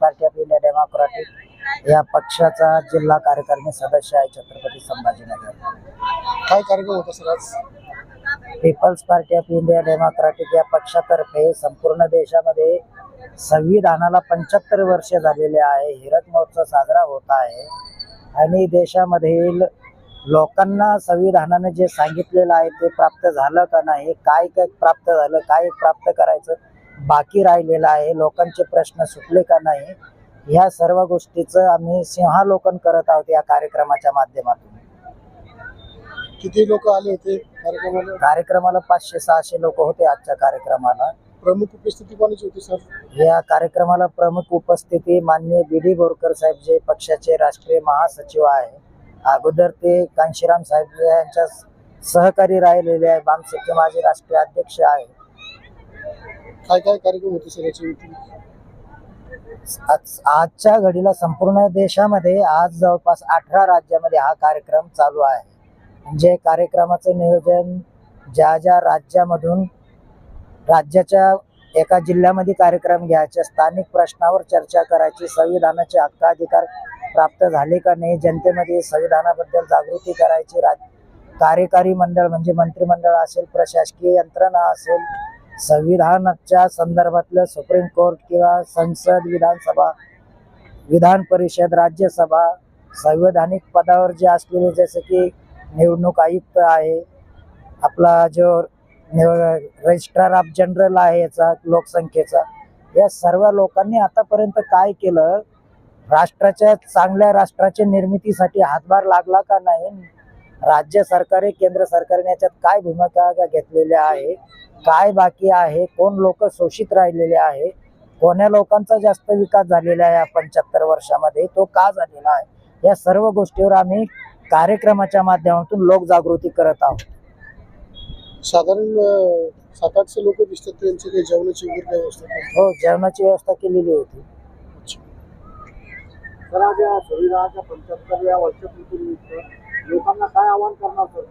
Party of India democratic या पक्षाचा जिल्हा कार्यकारिणी सदस्य आहे छत्रपती संभाजीनगर. काय कार्यक्रम होता सर आज? People's Party of India Democratic या पक्षातर्फे संपूर्ण देशामध्ये संविधानाला पंच्याहत्तर वर्ष झालेले आहे हिरक महोत्सव साजरा होत आहे आणि देशामधील लोकांना संविधानाने जे सांगितलेलं आहे ते प्राप्त झालं का नाही काय काय प्राप्त झालं काय प्राप्त करायचं बाकी राहिलेलं आहे लोकांचे प्रश्न सुटले का नाही ह्या सर्व गोष्टीचं आम्ही सिंहालोकन करत आहोत या कार्यक्रमाच्या माध्यमातून. किती लोक आले होते कार्यक्रमाला? कार्यक्रमाला पाचशे सहाशे लोक होते आजच्या कार्यक्रमाला. प्रमुख उपस्थिती कोणाची होती सर? या कार्यक्रमाला प्रमुख उपस्थिती माननीय बी डी बोरकर साहेब जे पक्षाचे राष्ट्रीय महासचिव आहे. अगोदर ते कांशीराम साहेब यांच्या सहकारी राहिलेले आहे बामसेके माझे राष्ट्रीय अध्यक्ष आहे. काय काय कार्यक्रम होते सर याच्या व्यतिरिक्त आज आजच्या घडीला संपूर्ण देशामध्ये आज जवळपास अठरा राज्यामध्ये हा कार्यक्रम चालू आहे. म्हणजे कार्यक्रमाचं नियोजन ज्या ज्या राज्यामधून राज्याच्या एका जिल्ह्यामध्ये कार्यक्रम घ्यायचे स्थानिक प्रश्नावर चर्चा करायची संविधानाचे हक्काधिकार प्राप्त झाले का नाही जनतेमध्ये संविधानाबद्दल जागृती करायची राज कार्यकारी मंडळ म्हणजे मंत्रिमंडळ असेल प्रशासकीय यंत्रणा असेल संविधानाच्या संदर्भातलं सुप्रीम कोर्ट किंवा संसद विधानसभा विधान परिषद राज्यसभा संवैधानिक पदावर जे असलेले जसं की निवडणूक आयुक्त आहे आपला जो रजिस्ट्रार ऑफ जनरल आहे याचा लोकसंख्येचा या सर्व लोकांनी आतापर्यंत काय केलं? राष्ट्राच्या चांगल्या राष्ट्राच्या निर्मितीसाठी हातभार लागला का नाही? राज्य सरकारे केंद्र सरकारने याच्यात काय भूमिका घेतलेल्या आहे? काय बाकी आहे? कोण लोक शोषित राहिलेले आहे? कोण्या लोकांचा जास्त विकास झालेला आहे या पंच्याहत्तर वर्षामध्ये? तो का झालेला आहे? या सर्व गोष्टीवर आम्ही कार्यक्रमाच्या माध्यमातून लोकजागृती करत आहोत. साधारण सात आठशे लोक दिसतात त्यांची काही जेवणाची वगैरे काय व्यवस्था? हो जेवणाची व्यवस्था केलेली होती. तर आज या पंच्याहत्तरव्या वर्षपूर्तीनिमित्त लोकांना काय आवाहन करणार सर?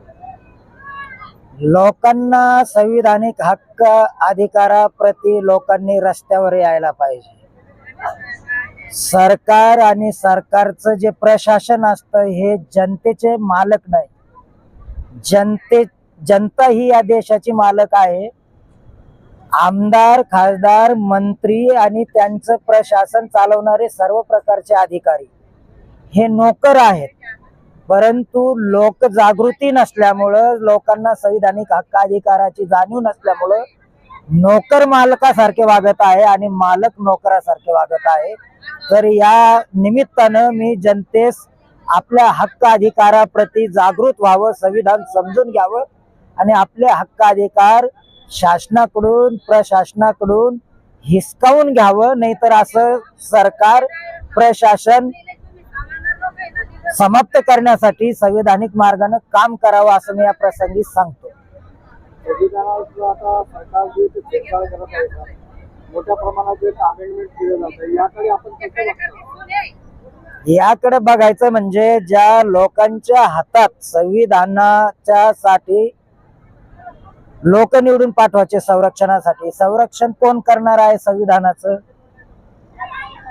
लोकांना संविधानिक हक्क अधिकाराप्रती लोकांनी रस्त्यावर यायला पाहिजे. सरकार आणि सरकारचं जे प्रशासन असतं हे जनतेचे मालक नाही. जनते जनता ही या देशाची मालक आहे. आमदार खासदार मंत्री आणि त्यांचं प्रशासन चालवणारे सर्व प्रकारचे अधिकारी हे नोकर आहेत. परंतु लोकजागृती नसल्यामुळं लोकांना संविधानिक हक्क अधिकाराची जाणीव नसल्यामुळं नोकर मालकासारखे वागत आहे आणि मालक नोकरासारखे वागत आहे. तर या निमित्तानं मी जनतेस आपल्या हक्क अधिकाराप्रती जागृत व्हावं संविधान समजून घ्यावं आणि आपले हक्क अधिकार शासनाकडून प्रशासनाकडून हिसकावून घ्यावं. नाहीतर असं सरकार प्रशासन समाप्त करण्यासाठी संविधानिक मार्गाने काम करावं असं मी या प्रसंगी सांगतो. मोठ्या प्रमाणात याकडे याकडे बघायचं म्हणजे ज्या लोकांच्या हातात संविधानाच्या साठी लोक निवडून पाठवायचे संरक्षणासाठी संरक्षण कोण करणार आहे संविधानाचं?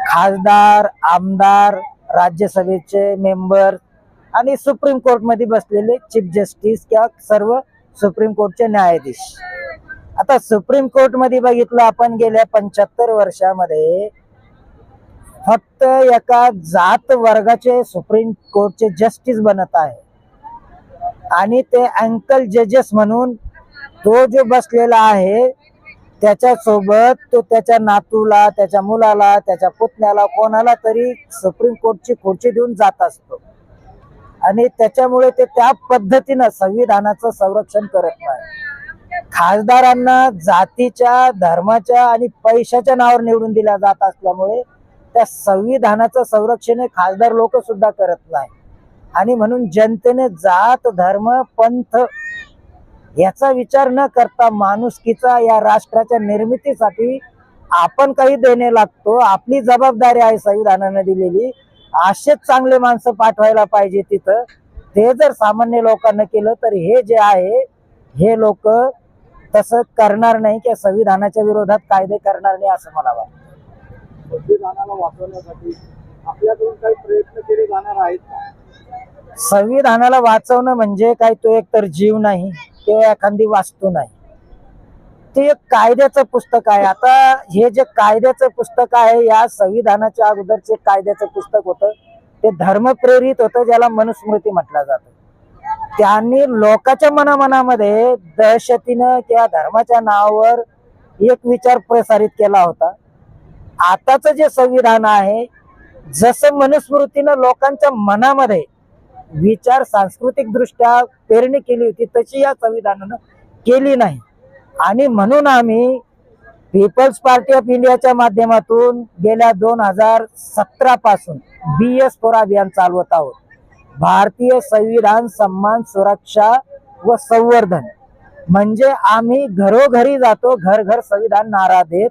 खासदार आमदार राज्यसभेचे मेंबर आणि सुप्रीम कोर्टमध्ये बसलेले चीफ जस्टिस किंवा सर्व सुप्रीम कोर्टचे न्यायाधीश. आता सुप्रीम कोर्टमध्ये बघितलं आपण गेल्या पंच्याहत्तर वर्षामध्ये फक्त एका जात वर्गाचे सुप्रीम कोर्टचे जस्टिस बनत आहे. आणि ते अँकल जजेस म्हणून तो जो बसलेला आहे त्याच्यासोबत तो त्याच्या नातूला त्याच्या मुलाला त्याच्या पुतण्याला कोणाला तरी सुप्रीम कोर्टची खुर्ची देऊन जात असतो. आणि त्याच्यामुळे ते त्या पद्धतीनं संविधानाचं संरक्षण करत नाही. खासदारांना जातीच्या धर्माच्या आणि पैशाच्या नावावर निवडून दिल्या जात असल्यामुळे त्या संविधानाचं संरक्षण हे खासदार लोक सुद्धा करत नाही. आणि म्हणून जनतेने जात धर्म पंथ याचा विचार न करता माणुसकीचा या राष्ट्राच्या निर्मितीसाठी आपण काही देणे लागतो. आपली जबाबदारी आहे संविधानाने दिलेली. असेच चांगले माणसं पाठवायला पाहिजे तिथं. ते जर सामान्य लोकांना केलं तर हे जे आहे हे लोक तसं करणार नाही किंवा संविधानाच्या विरोधात कायदे करणार नाही असं मला वाटतं. संविधानाला वाचवण्यासाठी आपल्याकडून काही प्रयत्न केले जाणार आहेत का? संविधानाला वाचवणं म्हणजे काय? तो एक तर जीव नाही. किंवा एखादी वाचतो नाही. ते एक कायद्याचं पुस्तक आहे. आता हे जे कायद्याचं पुस्तक आहे या संविधानाच्या अगोदरचे कायद्याचं पुस्तक होतं ते धर्मप्रेरित होतं ज्याला मनुस्मृती म्हटलं जातं. त्यांनी लोकांच्या मनामनामध्ये दहशतीनं किंवा धर्माच्या नावावर एक विचार प्रसारित केला होता. आताचं जे संविधान आहे जसं मनुस्मृतीनं लोकांच्या मनामध्ये विचार सांस्कृतिक दृष्ट्या पेरणी केली होती तशी या संविधानानं केली नाही. आणि म्हणून आम्ही पीपल्स पार्टी ऑफ इंडियाच्या माध्यमातून गेल्या दोन हजार सतरा पासून बी एस फोर अभियान चालवत आहोत. भारतीय संविधान सन्मान सुरक्षा व संवर्धन. म्हणजे आम्ही घरोघरी जातो घर घर संविधान नारा देत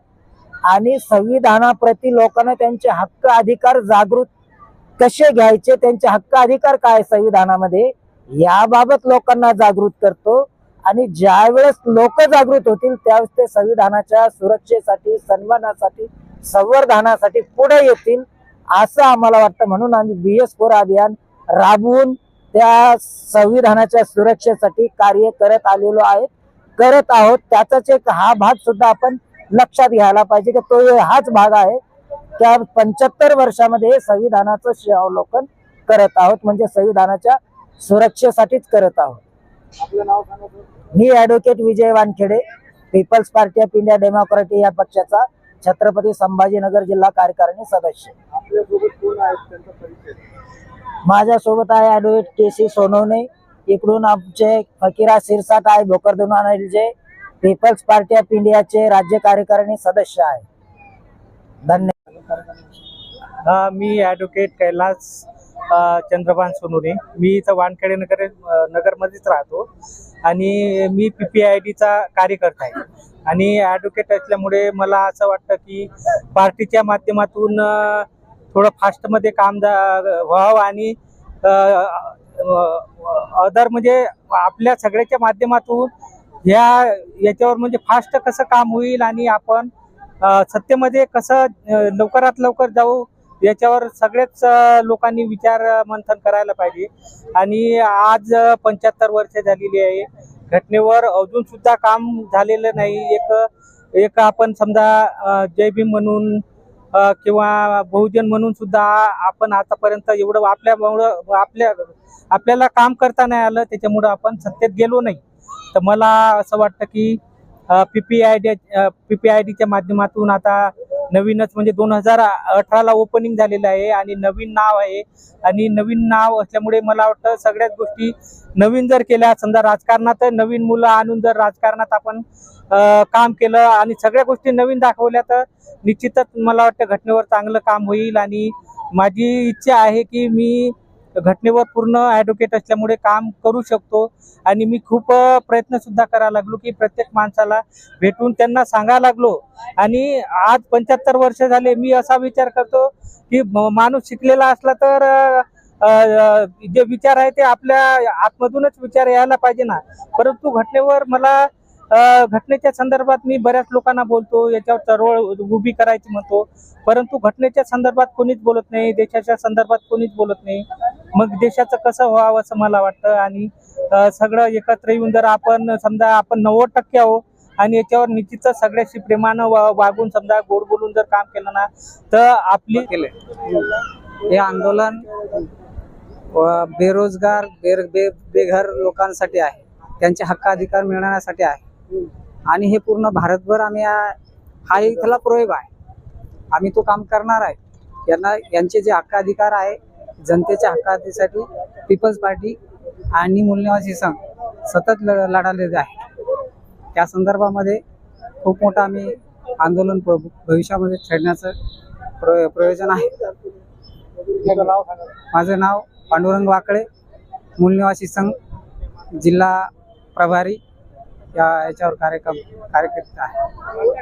आणि संविधानाप्रती लोकांना त्यांचे हक्क अधिकार जागृत कसे घ्यायचे त्यांचे हक्क अधिकार काय आहे संविधानामध्ये याबाबत लोकांना जागृत करतो. आणि ज्या वेळेस लोक जागृत होतील त्यावेळेस ते संविधानाच्या सुरक्षेसाठी सन्मानासाठी संवर्धनासाठी पुढे येतील असं आम्हाला वाटतं. म्हणून आम्ही बी एस फोर अभियान राबवून त्या संविधानाच्या सुरक्षेसाठी कार्य करत आलेलो आहेत करत आहोत. त्याचाच एक हा भाग सुद्धा आपण लक्षात घ्यायला पाहिजे की तो हाच भाग आहे. त्या पंच्याहत्तर वर्षामध्ये संविधानाचं शे- अवलोकन करत आहोत. म्हणजे संविधानाच्या सुरक्षेसाठीच करत आहोत. मी advocate Vijay Wankhede People's Party of India Democratic या पक्षाचा छत्रपती संभाजीनगर जिल्हा कार्यकारिणी सदस्य. माझ्यासोबत आहे ऍडव्होकेट के सी सोनवणे. इकडून आमचे फकीरा सिरसाट आहे भोकरदुना जे पीपल्स पार्टी ऑफ इंडियाचे राज्य कार्यकारिणी सदस्य आहे. धन्यवाद. हा मी ॲडव्होकेट कैलास चंद्रभान सोनुरे मी इथं वानखेडे नगर नगरमध्येच राहतो. आणि मी पी पी आय डीचा कार्यकर्ता आहे. आणि ॲडव्होकेट असल्यामुळे मला असं वाटतं की पार्टीच्या माध्यमातून थोडं फास्टमध्ये काम जा- व्हावं आणि अदर म्हणजे आपल्या सगळ्याच्या माध्यमातून ह्या याच्यावर म्हणजे फास्ट कसं काम होईल आणि आपण सत्तेमध्ये कसं लवकरात लवकर जाऊ याच्यावर सगळेच लोकांनी विचार मंथन करायला पाहिजे. आणि आज पंच्याहत्तर वर्ष झालेली आहे. घटनेवर अजून सुद्धा काम झालेलं नाही. एक एक आपण समजा अ, जय भीम म्हणून किंवा बहुजन म्हणून सुद्धा आपण आतापर्यंत एवढं आपल्यामुळं आपल्या आपल्याला काम करता नाही आलं. त्याच्यामुळं आपण सत्तेत गेलो नाही. तर मला असं वाटतं की P P I D P P I डीच्या माध्यमातून आता नवीनच म्हणजे दोन हजार अठराला ओपनिंग झालेलं आहे आणि नवीन नाव आहे. आणि नवीन नाव असल्यामुळे मला वाटतं सगळ्याच गोष्टी नवीन जर केल्या समजा राजकारणात नवीन मुलं आणून जर राजकारणात आपण काम केलं आणि सगळ्या गोष्टी नवीन दाखवल्या तर निश्चितच मला वाटतं घटनेवर चांगलं काम होईल. आणि माझी इच्छा आहे की मी घटनेवर पूर्ण ॲडव्होकेट असल्यामुळे काम करू शकतो. आणि मी खूप प्रयत्नसुद्धा करायला लागलो की प्रत्येक माणसाला भेटून त्यांना सांगायला लागलो. आणि आज पंच्याहत्तर वर्ष झाले मी असा विचार करतो की माणूस शिकलेला असला तर जे विचार आहे ते आपल्या आतमधूनच विचार यायला पाहिजे ना. परंतु घटनेवर मला घटनेच्या संदर्भात मी बऱ्याच लोकांना बोलतो याच्यावर चळवळ उभी करायची म्हणतो. परंतु घटनेच्या संदर्भात कोणीच बोलत नाही देशाच्या संदर्भात कोणीच बोलत नाही. मग देशाचं कसं व्हावं असं मला वाटतं. आणि सगळं एकत्र येऊन जर आपण समजा आपण नव्वद टक्के आहो आणि याच्यावर निश्चितच सगळ्याशी प्रेमानं वा- वागून समजा गोड बोलून जर काम केलं ना तर आपली केलंय. हे आंदोलन बेरोजगार बेर बे बेघर लोकांसाठी आहे. त्यांचे हक्क अधिकार मिळवण्यासाठी आहे. आणि हे पूर्ण भारतभर आम्ही हा इथला प्रयोग आहे. आम्ही तो काम करणार आहे. यांना यांचे जे हक्क अधिकार आहे जनतेच्या हक्कासाठी पीपल्स पार्टी आणि मूल्यवाची संघ सतत ल- लढालेले आहे. त्या संदर्भामध्ये खूप मोठं आम्ही आंदोलन भविष्यामध्ये छेडण्याचं प्र प्रयोजन आहे. माझं नाव पांडुरंग वाकळे मूलनिवासी संघ जिल्हा प्रभारी या याच्यावर कार्यक्रम कार्यकर्ता आहे